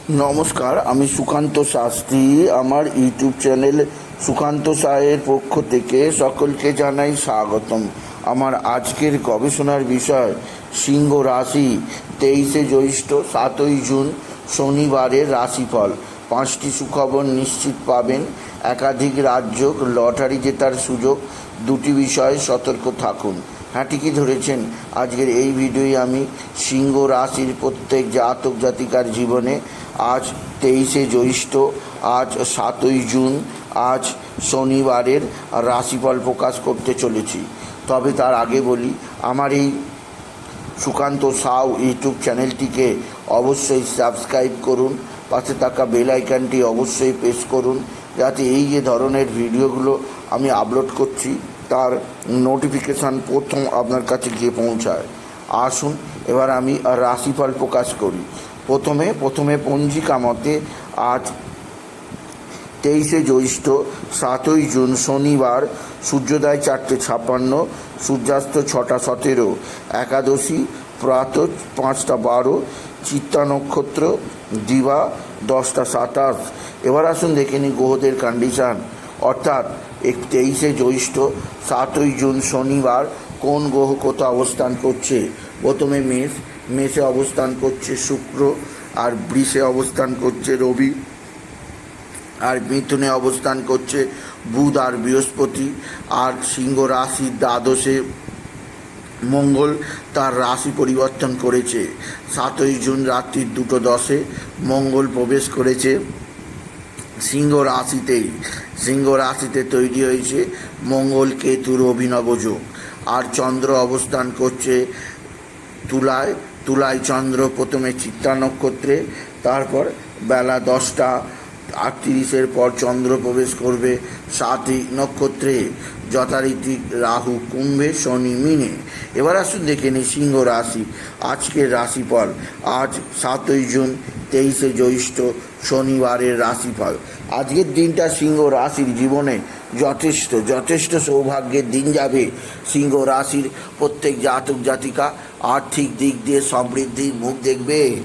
নমস্কার, আমি সুকান্ত শাস্ত্রী। আমার ইউটিউব চ্যানেল সুকান্ত সাহের পক্ষ থেকে সকলকে জানাই স্বাগতম। আমার আজকের গবেষণার বিষয়, সিংহ রাশি, তেইশে জ্যৈষ্ঠ, সাতই জুন, শনিবারের রাশিফল। পাঁচটি সুখবর নিশ্চিত পাবেন। একাধিক রাজ্য লটারি জেতার সুযোগ, দুটি বিষয়ে সতর্ক থাকুন। হ্যাঁ ঠিকই ধরেছেন? আজকের এই ভিডিওয়ে আমি সিংহ রাশির প্রত্যেক জাতক জাতিকার জীবনে আজ তেইশে জ্যৈষ্ঠ, আজ সাতই জুন, আজ শনিবারের রাশিফল প্রকাশ করতে চলেছি। তবে তার আগে বলি, আমার এই সুকান্ত সাউ ইউটিউব চ্যানেলটিকে অবশ্যই সাবস্ক্রাইব করুন, পাশে থাকা বেল আইকনটি অবশ্যই প্রেস করুন, যাতে এই যে ধরনের ভিডিওগুলো আমি আপলোড করছি, তার নোটিফিকেশান প্রথম আপনার কাছে গিয়ে পৌঁছায়। আসুন, এবার আমি রাশিফল প্রকাশ করি। প্রথমে প্রথমে পঞ্জিকা মতে আজ তেইশে জ্যৈষ্ঠ, সাতই জুন শনিবার, সূর্যোদয় চারটে ছাপ্পান্ন, সূর্যাস্ত ছটা সতেরো, একাদশী প্রাত পাঁচটা বারো, চিত্তা নক্ষত্র, দিবা দশটা সাতাশ। এবার আসুন দেখে নিই গ্রহদের কন্ডিশান অর্থাৎ এক তেইশে জ্যৈষ্ঠ, সাতই জুন শনিবার কোন গ্রহ কোথা অবস্থান করছে? প্রথমে মেষ মেষে অবস্থান করছে শুক্র, আর বৃষে অবস্থান করছে রবি, আর মিথুনে অবস্থান করছে বুধ আর বৃহস্পতি, আর সিংহ রাশির দ্বাদশে মঙ্গল তার রাশি পরিবর্তন করেছে। সাতই জুন রাত্রির দুটো দশে মঙ্গল প্রবেশ করেছে সিংহ রাশিতেই। সিংহ রাশিতে তৈরি হয়েছে মঙ্গল কেতুর অভিনব যোগ আর চন্দ্র অবস্থান করছে তুলায়। তুলায় চন্দ্র প্রথমে চিত্রা নক্ষত্রে, তারপর বেলা দশটা আটত্রিশের পর চন্দ্র প্রবেশ করবে সাতই নক্ষত্রে, যথারীতি রাহু, কুম্ভে, শনি, মিনে। এবার আসুন দেখে নিই সিংহ রাশি। আজকের রাশিফল, আজ সাতই জুন, তেইশে জ্যৈষ্ঠ, শনিবারের রাশিফল। আজকের দিনটা সিংহ রাশির জীবনে যথেষ্ট যথেষ্ট সৌভাগ্যের দিন যাবে। সিংহ রাশির প্রত্যেক জাতক জাতিকা আর্থিক দিক দিয়ে সমৃদ্ধির মুখ দেখবে।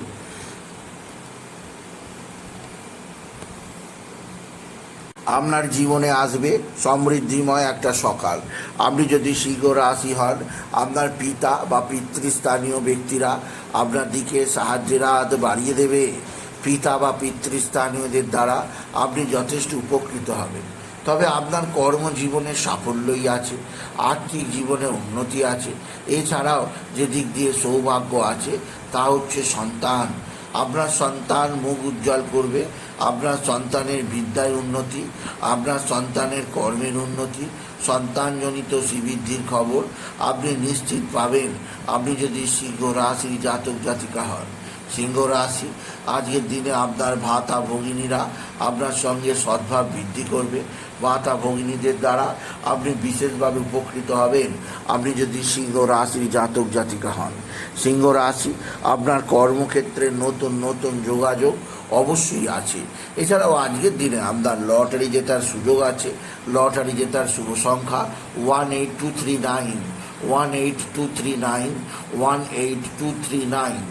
আপনার জীবনে আসবে সমৃদ্ধিময় একটা সকাল। আপনি যদি সিংহ রাশি হন, আপনার পিতা বা পিতৃস্থানীয় ব্যক্তিরা আপনার দিকে সাহায্যের হাত বাড়িয়ে দেবে। পিতা বা পিতৃস্থানীয়দের দ্বারা আপনি যথেষ্ট উপকৃত হবেন। তবে আপনার কর্মজীবনে সাফল্যই আছে, আর্থিক জীবনে উন্নতি আছে। এছাড়াও যে দিক দিয়ে সৌভাগ্য আছে, তা হচ্ছে সন্তান। আপনার সন্তান মুখ উজ্জ্বল করবে, আপনার সন্তানের বিদ্যায় উন্নতি, আপনার সন্তানের কর্মের উন্নতি, সন্তানজনিত শ্রীবৃদ্ধির খবর। আপনি নিশ্চিত পাবেন, আপনি যদি সিংহ রাশি জাতক জাতিকা হন সিংহ রাশি। আজকের দিনে আপনার ভাতা ভগিনীরা আপনার সঙ্গে সদ্ভাব বৃদ্ধি করবে। ভাতা ভগিনীদের দ্বারা আপনি বিশেষভাবে উপকৃত হবেন। আপনি যদি সিংহ রাশির জাতক জাতিকা হন, সিংহ রাশি আপনার কর্মক্ষেত্রে নতুন নতুন যোগাযোগ অবশ্যই আছে। এছাড়াও আজকের দিনে আপনার লটারি জেতার সুযোগ আছে। লটারি জেতার শুভ সংখ্যা one eight two three nine, one eight two three nine, one eight two three nine.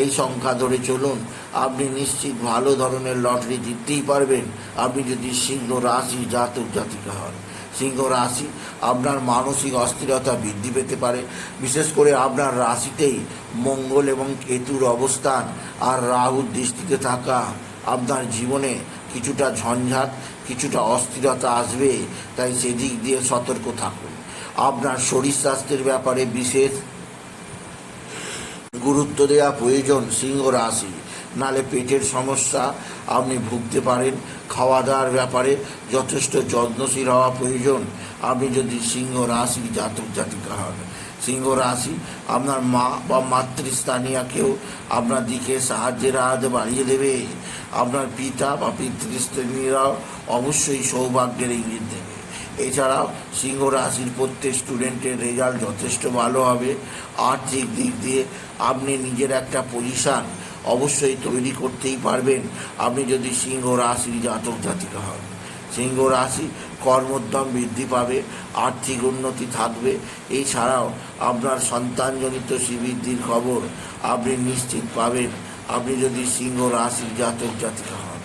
এই সংখ্যা ধরে চলুন। আপনি নিশ্চিত ভালো ধরনের লটারি জিততেই পারবেন। আপনি যদি সিংহ রাশি জাতক জাতিকা হন। সিংহ রাশি আপনার মানসিক অস্থিরতা বৃদ্ধি পেতে পারে। বিশেষ করে আপনার রাশিতেই মঙ্গল এবং কেতুর অবস্থান আর রাহুর দৃষ্টিতে থাকা আপনার জীবনে কিছুটা ঝঞ্ঝাট, কিছুটা অস্থিরতা আসবে। তাই সেদিক দিয়ে সতর্ক থাকুন। আপনার শরীর স্বাস্থ্যের ব্যাপারে বিশেষ গুরুত্ব দেওয়া প্রয়োজন সিংহ রাশি। নালে পেটের সমস্যা, আপনি ভুগতে পারেন খাওয়া দাওয়ার ব্যাপারে যথেষ্ট যত্নশীল হওয়া প্রয়োজন। আপনি যদি সিংহ রাশি জাতক জাতিকা হন, সিংহ রাশি আপনার মা বা মাতৃস্থানীয়কেও আপনার দিকে সাহায্যের হাত বাড়িয়ে দেবে। আপনার পিতা বা পিতৃস্থানীয়রাও অবশ্যই সৌভাগ্যের ইঙ্গিত দেবে। এছাড়াও সিংহ রাশির প্রত্যেক স্টুডেন্টের রেজাল্ট যথেষ্ট ভালো হবে। আর্থিক দিক দিয়ে আপনি নিজের একটা পজিশান অবশ্যই তৈরি করতেই পারবেন। আপনি যদি সিংহ রাশির জাতক জাতিকা হন, সিংহ রাশি কর্মোদ্যম বৃদ্ধি পাবে, আর্থিক উন্নতি থাকবে। এছাড়াও আপনার সন্তানজনিত শ্রীবৃদ্ধির খবর আপনি নিশ্চিত পাবেন। আপনি যদি সিংহ রাশির জাতক জাতিকা হন,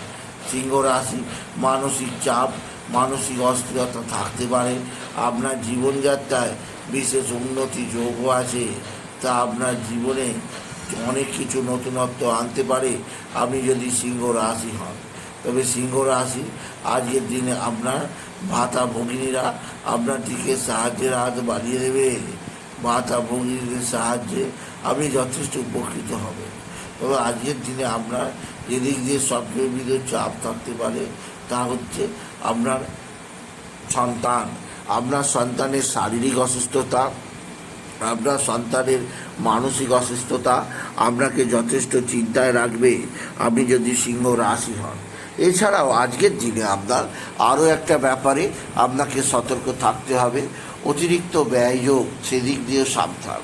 সিংহ রাশি মানসিক চাপ মানসিক অস্থিরতা থাকতে পারে। আপনার জীবনযাত্রায় বিশেষ উন্নতি যোগও আছে। তা আপনার জীবনে অনেক কিছু নতুনত্ব আনতে পারে। আপনি যদি সিংহ রাশি হন, তবে সিংহ রাশি আজকের দিনে আপনার ভাতা ভগিনীরা আপনার দিকে সাহায্যের হাত বাড়িয়ে দেবে। ভাতা ভগিনীদের সাহায্যে আপনি যথেষ্ট উপকৃত হবেন। তবে আজকের দিনে আপনার যেদিক দিয়ে সবচেয়ে বিধের চাপ থাকতে পারে। তা হচ্ছে আপনার সন্তান আপনার সন্তানের শারীরিক অসুস্থতা আপনার সন্তানের মানসিক অসুস্থতা আপনাকে যথেষ্ট চিন্তায় রাখবে, আপনি যদি সিংহ রাশি হন। এছাড়াও আজকের দিনে আপনার আরও একটা ব্যাপারে আপনাকে সতর্ক থাকতে হবে, অতিরিক্ত ব্যয়যোগ সেদিক দিয়ে সাবধান।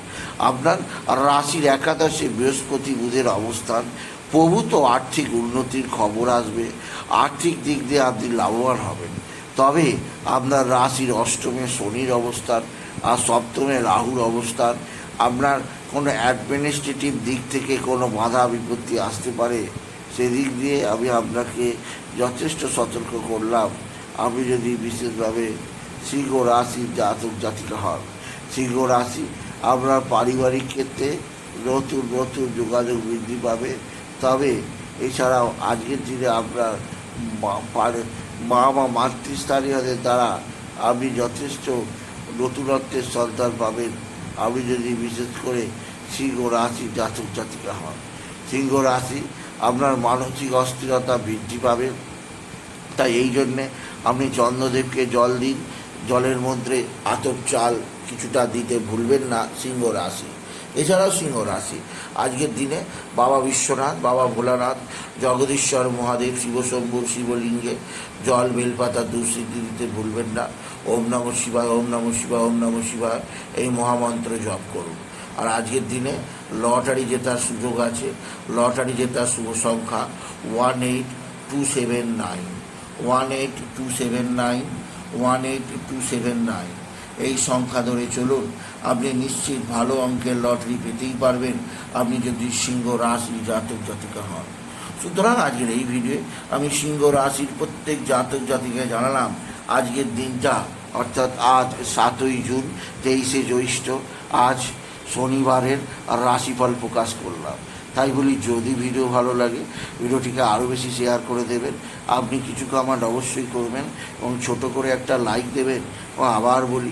আপনার রাশির একাদশে বৃহস্পতি বুধের অবস্থান প্রভূত আর্থিক উন্নতির খবর আসবে। আর্থিক দিক দিয়ে আপনি লাভবান হবেন। তবে আপনার রাশির অষ্টমে শনির অবস্থান আর সপ্তমে রাহুর অবস্থান, আপনার কোনো অ্যাডমিনিস্ট্রেটিভ দিক থেকে কোনো বাধা বিপত্তি আসতে পারে, সেদিক দিয়ে আমি আপনাকে যথেষ্ট সতর্ক করলাম। আপনি যদি বিশেষভাবে সিংহ রাশির জাতক জাতিকা হন, সিংহ রাশি আপনার পারিবারিক ক্ষেত্রে নতুন নতুন যোগাযোগ বৃদ্ধি পাবে। তবে এছাড়াও আজকের দিনে আপনার মা- বা মাতৃস্থানীয়দের দ্বারা আপনি যথেষ্ট নতুনত্বের সন্তান পাবেন। আপনি যদি বিশেষ করে সিংহ রাশি জাতক জাতিকা হন। সিংহ রাশি আপনার মানসিক অস্থিরতা বৃদ্ধি পাবে। তাই এই জন্যে আপনি চন্দ্রদেবকে জল দিন। জলের মধ্যে আতপ চাল কিছুটা দিতে ভুলবেন না সিংহ রাশি। এছাড়াও সিংহ রাশি। আজকের দিনে বাবা বিশ্বনাথ, বাবা ভোলানাথ, জগদীশ্বর, মহাদেব শিবশম্ভুর শিবলিঙ্গে, জল, বেলপাতা দুঃসিদ্ধি দিতে ভুলবেন না। ওম নম শিবায়, ওম নম শিবায়, ওম নম শিবায়। এই মহামন্ত্র জপ করুন। আর আজকের দিনে লটারি জেতার সুযোগ আছে। লটারি জেতার শুভ সংখ্যা one eight two seven nine. One eight two seven nine, one eight two seven nine. এই সংখ্যা ধরে চলুন। আপনি নিশ্চিত ভালো অঙ্কের লটারি পেতেই পারবেন। আপনি যদি সিংহ রাশি জাতক জাতিকা হন। সুতরাং আজকের এই ভিডিওয়ে আমি সিংহ রাশির প্রত্যেক জাতক জাতিকে জানালাম, আজকের দিনটা, অর্থাৎ আজ সাতই জুন, তেইশে জ্যৈষ্ঠ, আজ শনিবারের রাশিফল প্রকাশ করলাম। তাই বলি, যদি ভিডিও ভালো লাগে ভিডিওটিকে আরও বেশি শেয়ার করে দেবেন। আপনি কিছু কমেন্ট অবশ্যই করবেন এবং ছোট করে একটা লাইক দেবেন। এবং আবার বলি